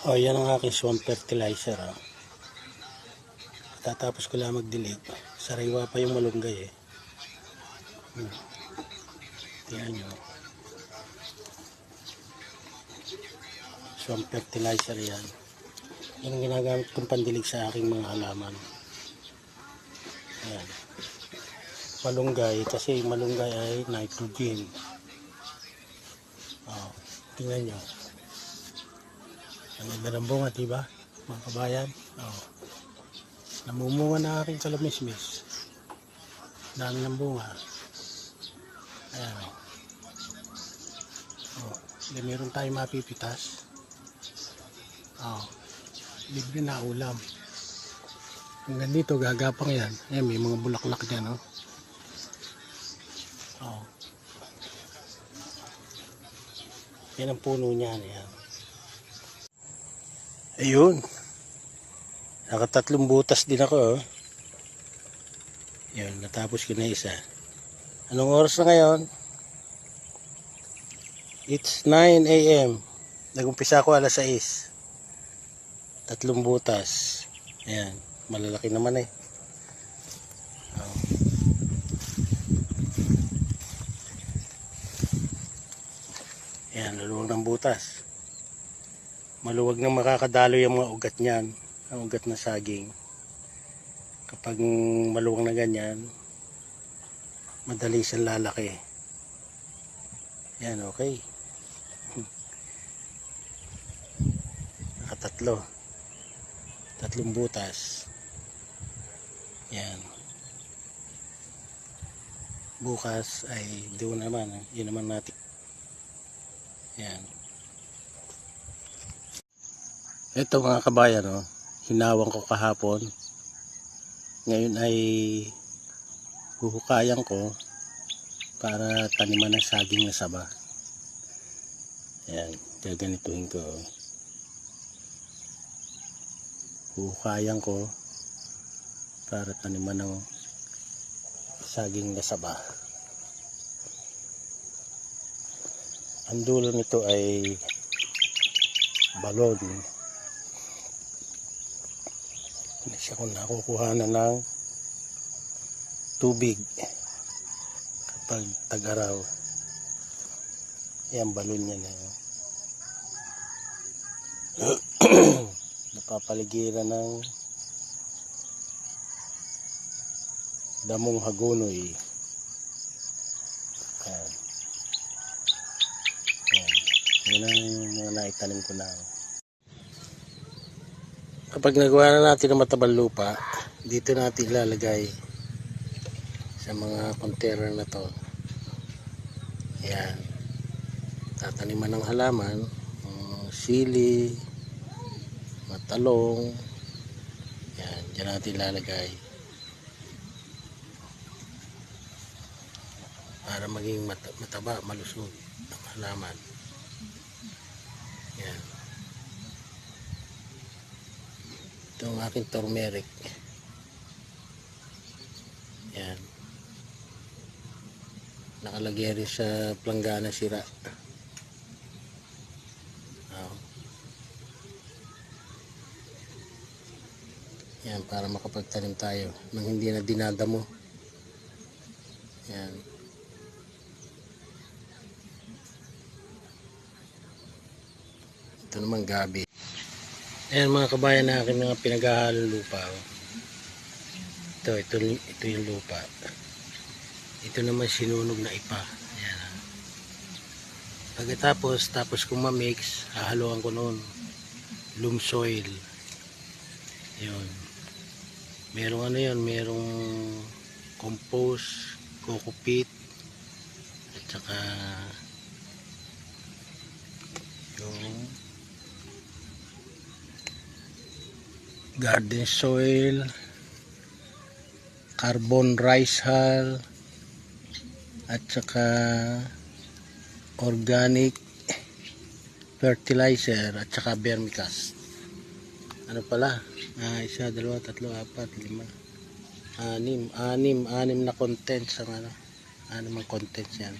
Oh, yan ang aking swamp fertilizer. Oh. Tatapos ko lang magdilig. Sariwa pa yung malunggay eh. Hmm. Tingnan nyo. Swamp fertilizer yan. Yan ang ginagamit kong pandilig sa aking mga halaman. Ayan. Malunggay kasi malunggay ay nitrogen. Oh, tingnan nyo. Ang ganda ng bunga, diba? Mga kabayan. Oh. Namumunga na aking kalamismis. Dami ng bunga. Ayan. Oh. Hindi, meron tayong mapipitas. Oh. Libre na ulam. Hanggang dito, gagapang yan. Ayan, may mga bulaklak dyan, oh. Oh. Yan ang puno niyan, yan. Ayun. Nakatatlong butas din ako, oh. Yan, natapos ko na isa. Anong oras na ngayon? It's 9 a.m. Nagumpisa ako alas 6. Tatlong butas. Ayan, malalaki naman eh. Oh. Ayan, luluwag ng butas. Maluwag na makakadalo yung mga ugat niyan. Ang ugat na saging. Kapag maluwag na ganyan, madali siyang lalaki. Yan, okay. Nakatatlo. Tatlong butas. Yan. Bukas ay doon naman. Yun naman natin. Yan. Ito mga kabayan, oh, hinawang ko kahapon. Ngayon ay huhukayan ko para taniman ng saging na saba. Ayan, gaganituhin ko. oh. Huhukayan ko para taniman ng saging na saba. Ang dulo nito ay balon. Hindi siya kung nakukuha na ng tubig kapag tag-araw. Yan, balon niya na yun. Napapaligiran ng damong hagunoy. Yan. Yan. Ang mga naitanim ko na. Kapag nagawa na natin ng matabang lupa, dito natin ilalagay sa mga container na to. Ayan. Tataniman ng halaman, um, sili, matalong. Ayan, dyan natin ilalagay. Para maging mat- mataba, malusog ang halaman. Ayan. Ito ang aking turmeric. Yan. Nakalagay rin sa planggana sira. Oh. Yan, para makapagtanim tayo nang hindi na dinadamo. Yan. Ito naman gabi. Ayan mga kabayan na aking mga pinaghahalo lupa. oh. Ito, ito, ito yung lupa. Ito naman sinunog na ipa. Ayan. ah. Pagkatapos, tapos kong ma-mix, hahaluan ko noon. Loam soil. Yun. Merong ano yun, merong compost, coco peat, at saka yung garden soil, carbon rice hull, at saka organic fertilizer at saka vermicast. Ano pala? Ah, isa, dalawa, tatlo, apat, lima. Anim, anim, anim na contents ang ano. Anim ang contents yan.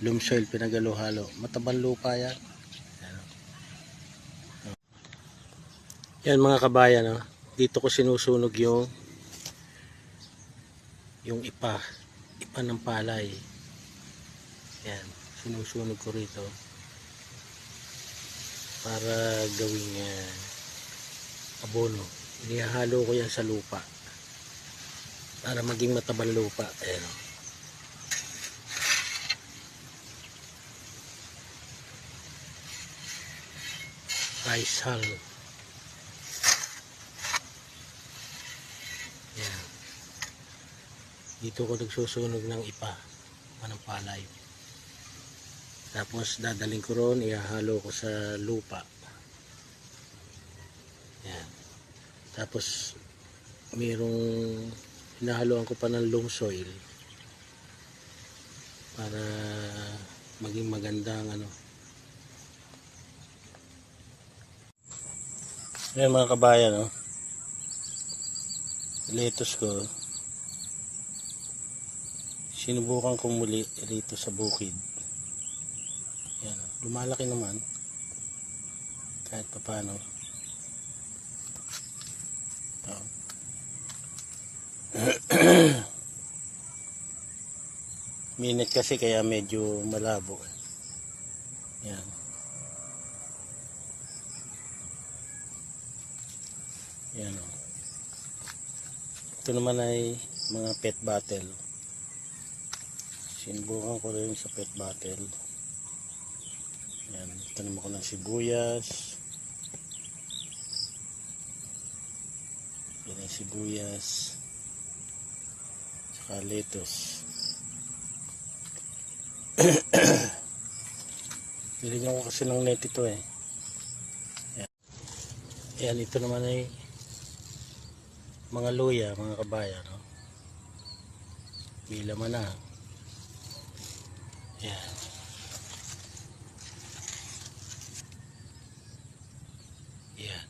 Loam soil pinagalo-halo. Matabang lupa yan. Yan mga kabayan, no? dito ko sinusunog yung yung ipa, ipa ng palay. Yan, sinusunog ko rito para gawing uh, abono. Inihalo ko yan sa lupa para maging matabang lupa. Ayan. o. Rice hull. Dito ko nagsusunog ng ipa. Manang palay. Tapos dadaling ko ron, ihahalo ko sa lupa. Yan. Tapos mayroong hinahaluan ko pa ng loam soil para maging magandang ano. Ayan mga kabayan, no? Lettuce ko. Sinubukan ko muli rito sa bukid. Yan, oh. lumalaki naman. Kahit pa paano. Ito. Minute kasi kaya medyo malabo. Yan. Yan o. Ito naman ay mga pet bottle. Sinubukan ko rin sa pet bottle. Yan. Ito naman ko ng sibuyas. Yan ang sibuyas. Saka lettuce. Bilhin ko kasi ng net ito eh. Yan. Yan, ito naman ay mga luya, mga kabayan, no? May laman na. Yan. Yan.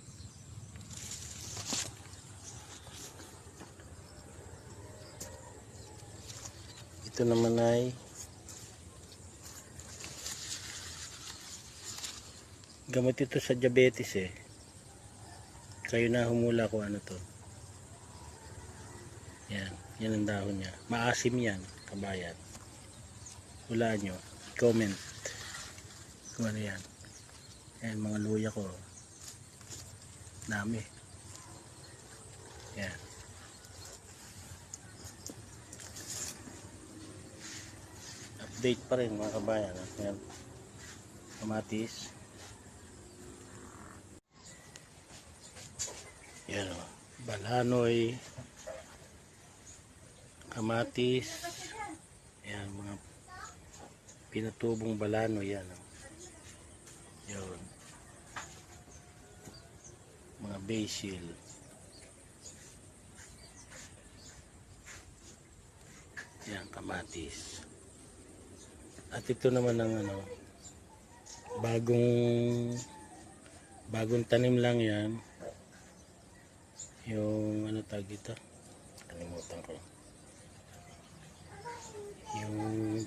Ito naman ay gamot ito sa diabetes eh. Kayo na humula kung ano to. Yan, yan ang dahon niya. Maasim yan, kabayan. Wala nyo, comment. Kung ano yan. Yan, mga luya ko. Dami. Yan. Update pa rin mga kabayan. ah. Yan. Kamatis. Yan o. Balanoy kamatis yan mga pinatubong balano yan oh. yun. Mga basil. Yan kamatis. At ito naman ang ano bagong bagong tanim lang yan. Yung ano tag dito? Kalimutan ko yung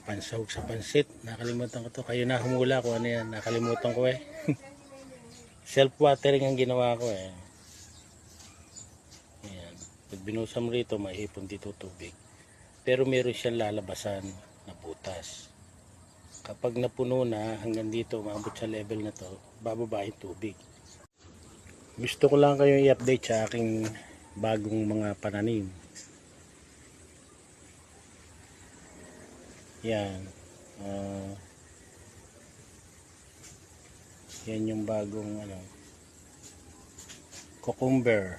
pansahog sa pansit nakalimutan ko to. Kayo na humula ko ano yan nakalimutan ko eh. Self watering ang ginawa ko eh. Ayan. pag binusam rito maipon dito tubig. Pero meron siyang lalabasan na butas. Kapag napuno na hanggang dito maabot sa level na to bababa yung tubig. Gusto ko lang kayo i-update sa aking bagong mga pananim Yan. Ah, yan yung bagong ano. Cucumber.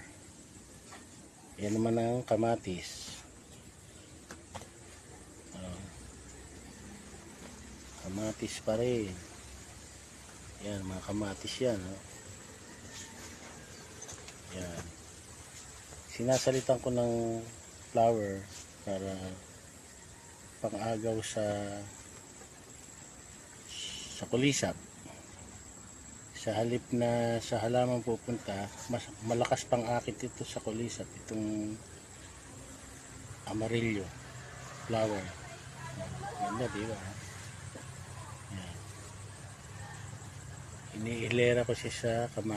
Yan naman ang kamatis. Ah, kamatis pa rin. Yan, mga kamatis yan. Oh. Yan. Sinasalitan ko ng flour para pang-agaw sa sa kulisap sa halip na sa halaman pupunta mas malakas pang akit ito sa kulisap itong amarillo flower. Ganda di ba? Iniilera ko siya sa kamatis